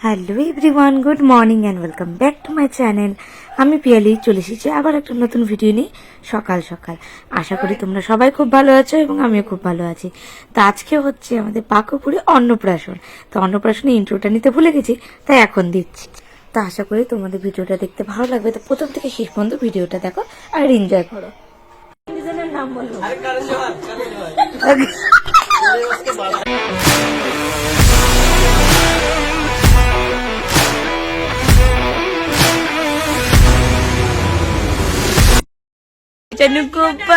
Hello everyone good morning and welcome back to my channel আমি পিয়ালি চলে এসেছি আবার একটা নতুন ভিডিও নিয়ে সকাল সকাল। আশা করি তোমরা সবাই খুব ভালো আছো এবং আমিও খুব ভালো আছি। তো আজকে হচ্ছে আমাদের পাকপুরে অন্নপ্রাশন। তো অন্নপ্রাশনে ইন্ট্রোটা নিতে ভুলে গেছি তাই এখন দিচ্ছি। তো আশা করি তোমাদের ভিডিওটা দেখতে ভালো লাগবে। তো প্রথম থেকে শেষ পর্যন্ত ভিডিওটা দেখো আর এনজয় করো। নাম বলব చెన్నుకుప్ప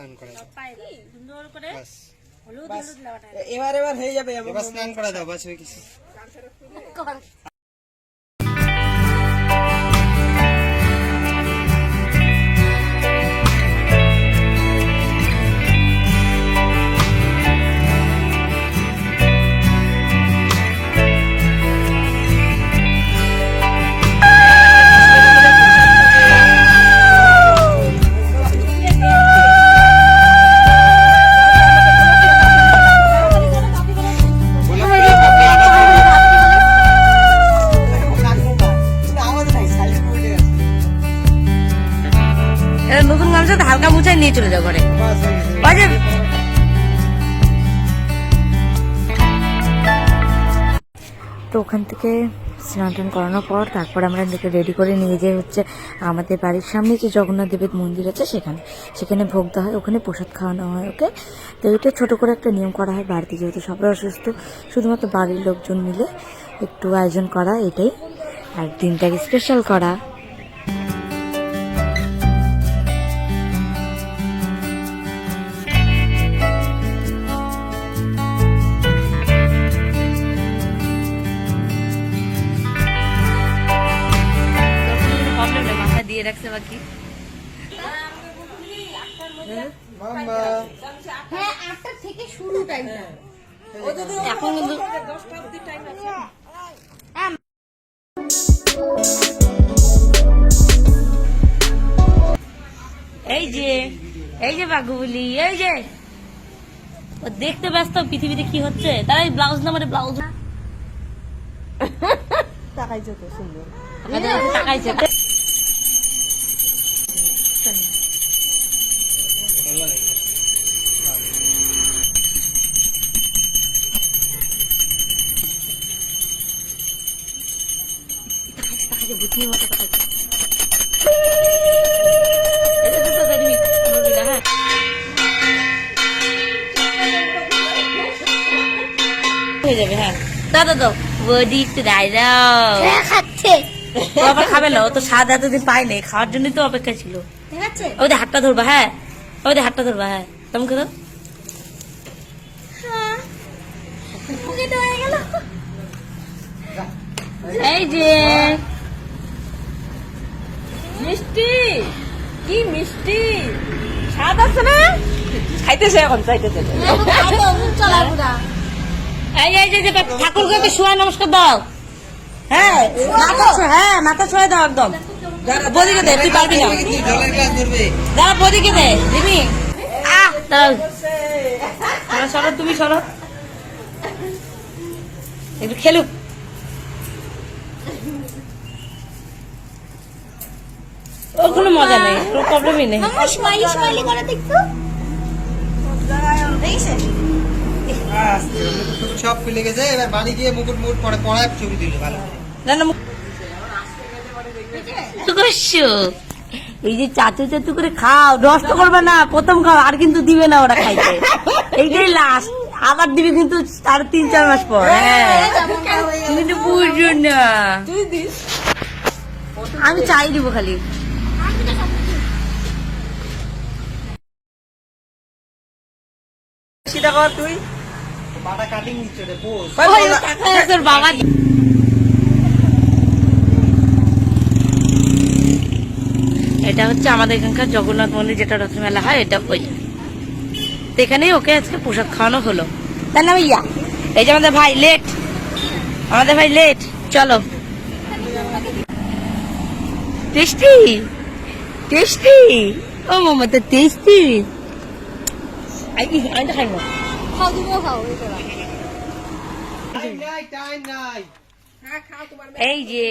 স্নান করে দাও। বাস। এবার এবার হয়ে যাবে এবার স্নান করে দাও বাস হয়ে গেছে। ওখান থেকে স্নান টান করানোর পর তারপর আমরা নিজেকে রেডি করে নিয়ে যাই হচ্ছে আমাদের বাড়ির সামনে যে জগন্নাথ দেবের মন্দির আছে সেখানে সেখানে ভোগ দেওয়া হয়, ওখানে প্রসাদ খাওয়ানো হয় ওকে তো এটা ছোটো করে একটা নিয়ম করা হয় বাড়িতে যেহেতু সবাই অসুস্থ, শুধুমাত্র বাড়ির লোকজন মিলে একটু আয়োজন করা, এটাই। আর দিনটাকে স্পেশাল করা। দিয়ে রাখছে বাকি। হ্যাঁ এখন কিন্তু এই যে এই যে বাঘুবলি এই যে। ও দেখতে ব্যস্ত পৃথিবীতে কি হচ্ছে? তাই ব্লাউজ না মানে ব্লাউজ তাকাইছো তো সুন্দর। তাকাইছে। মতো হ্যাঁ যাবে হ্যাঁ দাও। বডি দাও হ্যাঁ খাচ্ছে? খাবে না ও তো স্বাদ এতদিন পায়নি খাওয়ার জন্যই তো অপেক্ষা ছিল। ওদের হাতটা ধরবা হ্যাঁ। ওদের হাতটা ধরবা হ্যাঁ। করে হ্যাঁ। তো এই যে। মিষ্টি। কি মিষ্টি? স্বাদ আছে না? খাইতেছে এখন চাইতেছে। পুরা। এই এই যে ঠাকুরকে একটা শোয়া নমস্কার দাও। হ্যাঁ মাথা হ্যাঁ মাথা ছড়ে দাও একদম। বদিকে দে তুই পারবি না। জলের গ্লাস ধরবে দাঁড়া বদিকে দে রিমি। আহ দাঁড়াও। সরো, সরো তুমি সরো। একটু খেলুক। ওর কোনো মজা নেই কোনো প্রবলেমই নেই। স্মাইলি স্মাইলি করে দেখতো। সব খুলে গেছে এবার বাড়ি গিয়ে মুকুট মুকুট পরে পড়ায় ছবি দিল ভালো না না এই যে চাচু চাচু করে খাও নষ্ট করবে না প্রথম খাও আর কিন্তু দিবে না ওরা খাইতে এইটাই লাস্ট আবার দিবে কিন্তু আর তিন চার মাস পর হ্যাঁ না আমি চাই দিব খালি তুই বাবা এটা হচ্ছে আমাদের এখানকার জগন্নাথ মন্দির যেটা রথমেলা হয় এটা ওই। তো এখানেই ওকে আজকে পোশাক খাওয়ানো হলো। তাই না ভাইয়া এই যে আমাদের ভাই লেট আমাদের ভাই লেট চলো। টেস্টি? টেস্টি? ও মামা তো টেস্টি। নাই এই যে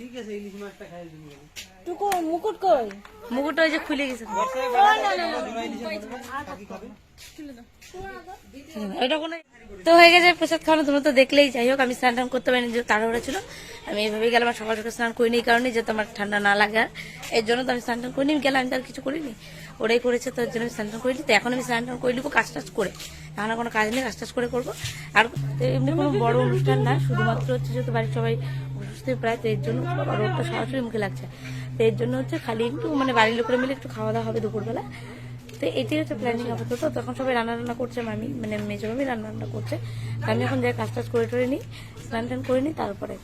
ঠিক আছে ইলিশ মাছটা খাই টুকু মুকুট কই মুকুট ওই যে খুলে গেছে কোনো তো হয়ে গেছে প্রসাদ খাওয়ানো তোমরা তো দেখলেই যাই হোক আমি স্নান টান করতে পারিনি যে তাড়াহুড়া ছিল আমি এইভাবে গেলাম আর সকাল সকাল স্নান করিনি এই কারণে যে তোমার ঠান্ডা না লাগে আর এর জন্য তো আমি স্নান টান করিনি গেলাম আমি তো আর কিছু করিনি ওরাই করেছে তো জন্য আমি স্নান টান করিনি তো এখন আমি স্নান টান করে নিবো কাজ টাজ করে এখন কোনো কাজ নেই কাজ টাজ করে করব আর এমনি কোনো বড় অনুষ্ঠান না শুধুমাত্র হচ্ছে যেহেতু বাড়ির সবাই অসুস্থ প্রায় তো এর জন্য রোদটা সরাসরি মুখে লাগছে। তো এর জন্য হচ্ছে খালি একটু মানে বাড়ির লোকেরা মিলে একটু খাওয়া দাওয়া হবে দুপুরবেলা। তো এটাই হচ্ছে প্ল্যানিং আপাতত। তখন সবাই রান্না রান্না করছে মামি মানে মেজো মামি রান্না রান্না করছে। আমি এখন যাই কাজ টাজ করে টরে নিই স্নান টান করে নিই তারপরে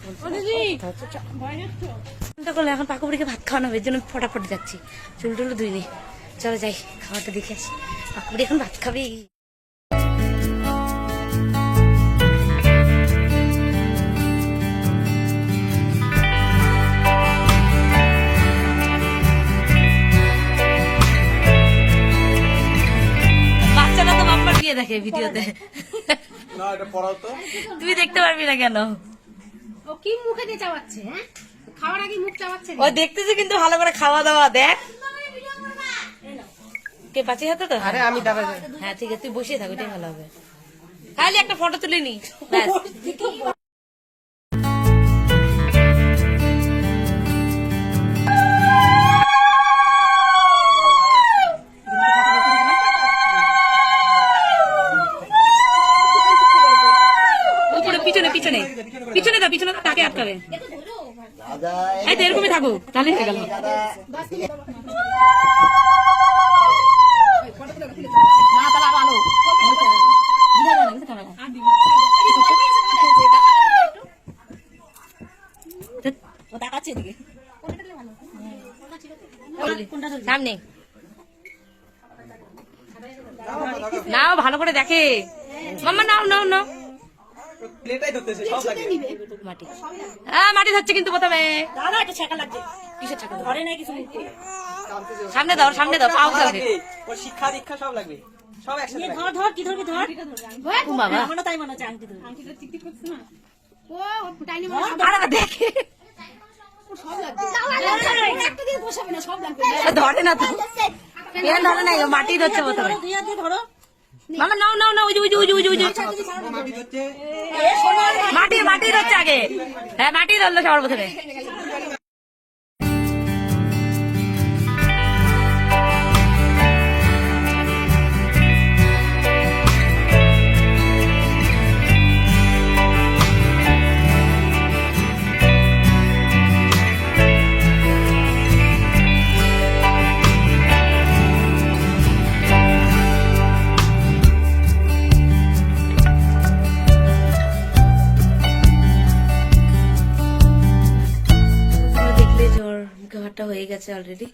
করলে এখন পাকুপুরিকে ভাত খাওয়ানো হবে এর জন্য ফটাফট যাচ্ছি। চুল টুল ধুই চলো যাই খাওয়াটা দেখে আসি। পাকুপুরি এখন ভাত খাবে দেখে ভিডিওতে। না। এটা পড়াও তো। তুমি দেখতে পারবি না কেন? ও কি মুখে দিয়ে চাওয়াচ্ছে হ্যাঁ? খাওয়ার আগে মুখ চাওয়াচ্ছে ও দেখতেছে কিন্তু ভালো করে খাওয়া দাওয়া দেখ। কে পাঁচি হাতে তো? আরে আমি দাদা হ্যাঁ ঠিক আছে তুই বসে থাক ওইটাই ভালো হবে। খালি একটা ফটো তুলে নি। ব্যাস। করে মাম্মা নাও নাও নাও প্লেটাই ধরতেছে সব লাগে মাটি হ্যাঁ মাটি ধরছে কিন্তু প্রথমে কিসের ছাকা ধরে না কিছু সামনে দাও সামনে দাও পাও খাবে ওর শিক্ষা দীক্ষা সব লাগবে সব একসাথে ধর ধর কি ধরবি ধর ও বাবা ও টাইনি আরে দেখে একটা দিয়ে বসাবে না ধরে তো ধরে না মাটি ধরছে প্রথমে মামা নাও নাও নাও ওই যে ওই যে ওই যে ওই যে ওই যে। ও মাটি মাটি মাটি ধরছে আগে। হ্যাঁ মাটি ধরলো সবার প্রথমে। মুখে হয়ে গেছে অলরেডি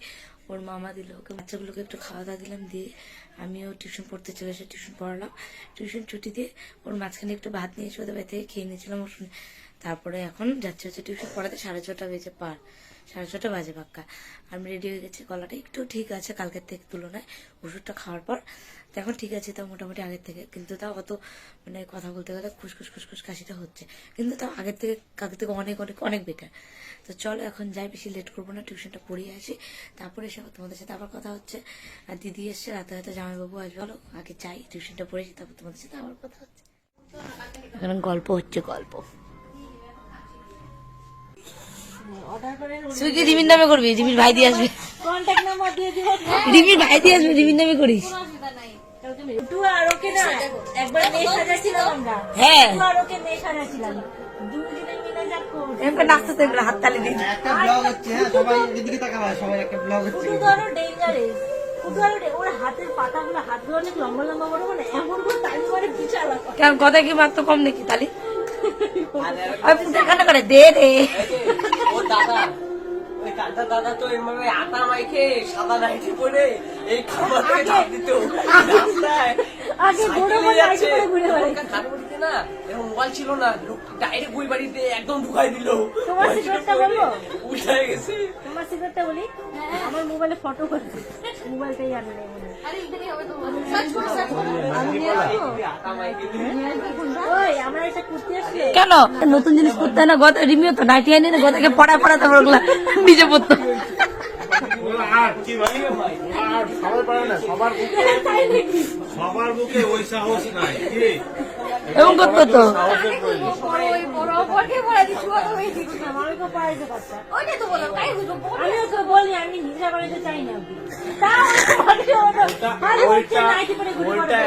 ওর মামা দিল ওকে, বাচ্চাগুলোকে একটু খাওয়া দাওয়া দিলাম, দিয়ে আমিও টিউশন পড়তে চলে এসে টিউশন পড়ালাম। টিউশন ছুটি দিয়ে ওর মাঝখানে একটু ভাত নিয়ে এসে ওদের বাড়ি থেকে খেয়ে নিয়েছিলাম ওর তারপরে এখন যাচ্ছে হচ্ছে টিউশন পড়াতে সাড়ে ছটা বেজে পার, সাড়ে ছটা বাজে পাক্কা। আমি রেডি হয়ে গেছি, গলাটা একটু ঠিক আছে, কালকের থেকে তুলনায়। ওষুধটা খাওয়ার পর তো এখন ঠিক আছে তাও মোটামুটি আগের থেকে। কিন্তু তাও অত মানে কথা বলতে গেলে খুসখুস খুসখুস কাশিটা হচ্ছে। কিন্তু তাও আগের থেকে আগের থেকে অনেক অনেক অনেক বেটার তো চলো এখন যাই বেশি লেট করব না টিউশনটা পড়িয়ে আসি। তারপরে এসে তোমাদের সাথে আবার কথা হচ্ছে। আর দিদি এসছে রাতে হয়তো জামাইবাবু আসবে। বলো আগে চাই টিউশনটা পড়েছি তারপর তোমাদের সাথে আবার কথা হচ্ছে। এখানে গল্প হচ্ছে গল্প। কি রিমির নামে করবি? রিমির ভাই দিয়ে আসবে। রিমির ভাই দিয়ে আসবে রিমির নামে করিস। হ্যাঁ। এরকম নাচতে তো হাত তালি দিই। একটা ব্লগ হচ্ছে হ্যাঁ সবাই এদিকে তাকাবা সবাই একটা ব্লগ হচ্ছে। ওর হাতের পাতাগুলো হাতগুলো অনেক লম্বা লম্বা বড় বড় এমন করে তালি মারে বিশাল আকার। কেমন কথা কি মাত্র কম নাকি তালি? আমি করে দে দে। দাদা ওই দাদা তো এভাবে আটা মাইখে সাদা নাইটি পরে এই খাবার থেকে চাপ দিত। আগে ঘুরে না এরকম মোবাইল ছিল না লোক ডাইরেক্ট বই বাড়িতে একদম ঢুকাই দিল। তোমার গেছে। বলি আমার মোবাইলে ফটো করে মোবাইলটাই নাই মনে হয়। কেন নতুন জিনিস করতে না গত রিমিও তো নাইটি আনি না গতকে পড়া পড়া তারপর নিজে পড়তো সবার বুকে সবার বুকে ওই সাহস নাই কি? এমন করতো তো।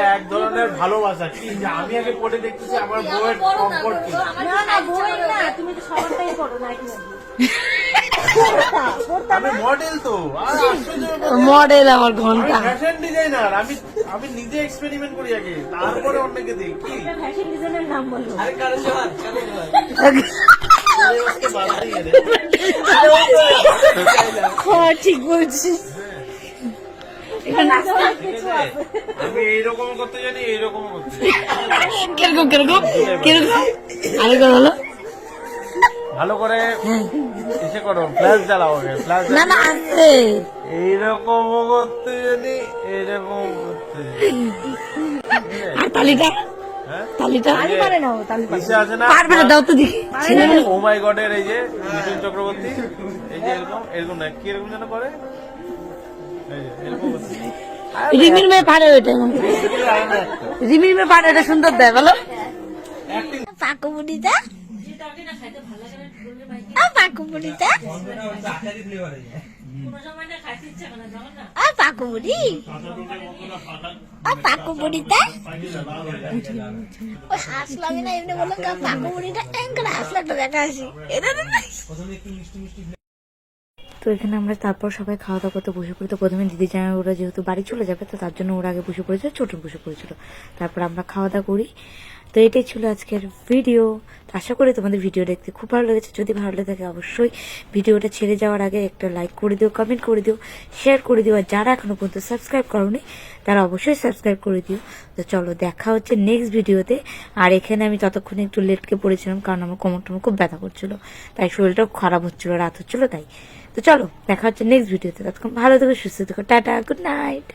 এক ধরনের ভালোবাসা কি? আমি আগে পড়ে দেখতেছি আমার বউয়ের তুমি তো সবারটাই করো নাইটি নাকি আমি মডেল তো। আর মডেল আমার ঘণ্টা। ফ্যাশন ডিজাইনার আমি আমি নিজে এক্সপেরিমেন্ট করি আগে। তারপরে অন্যকে দিই। কি? ফ্যাশন ডিজাইনের নাম বলো আরে কারণ জোহার কারণ জোহার ওই আজকে বাদ দিয়ে দে। হ্যাঁ ঠিক বলছিস। আমি এইরকম করতে জানি এইরকম করতে কীরকম কীরকম? কীরকম? আরেকবার হলো ভালো করে এসে করো ফ্ল্যাশ জ্বালাও আগে ফ্ল্যাশ না না আছে। এইরকম করতে জানি এইরকম করতে আর তালিটা? হ্যাঁ? তালিটা? পারে না ও আছে না? পারবে না দাও তো দেখি। ও মাই গডের এই যে মিঠুন চক্রবর্তী। এই যে এরকম এরকম না কি এরকম যেন করে? এই যে, এরকম করছে। রিমির মেয়ে পারে ওইটা। রিমির মেয়ে পারে ওটা সুন্দর দেয় বলো। পাকুমুড়িটা তো এখানে আমরা তারপর সবাই খাওয়া দাওয়া করতে বসে পড়ি তো প্রথমে দিদি জামাই ওরা যেহেতু বাড়ি চলে যাবে, তো তার জন্য ওরা আগে বসে পড়েছিল, ছোট বসে পড়েছিল। তারপর আমরা খাওয়া দাওয়া করি। তো এটাই ছিল আজকের ভিডিও আশা করি তোমাদের ভিডিও দেখতে খুব ভালো লেগেছে। যদি ভালো লেগে থাকে অবশ্যই ভিডিওটা ছেড়ে যাওয়ার আগে একটা লাইক করে দিও কমেন্ট করে দিও শেয়ার করে দিও। আর যারা এখনও পর্যন্ত সাবস্ক্রাইব করোনি, তারা অবশ্যই সাবস্ক্রাইব করে দিও। তো চলো, দেখা হচ্ছে নেক্সট ভিডিওতে আর এখানে আমি ততক্ষণে একটু লেটকে পড়েছিলাম, কারণ আমার কোমর টোমর খুব ব্যথা করছিল। তাই শরীরটাও খারাপ হচ্ছিল, রাত হচ্ছিল তাই। তো চলো, দেখা হচ্ছে নেক্সট ভিডিওতে ততক্ষণ ভালো থেকো, সুস্থ থেকো। Tata good night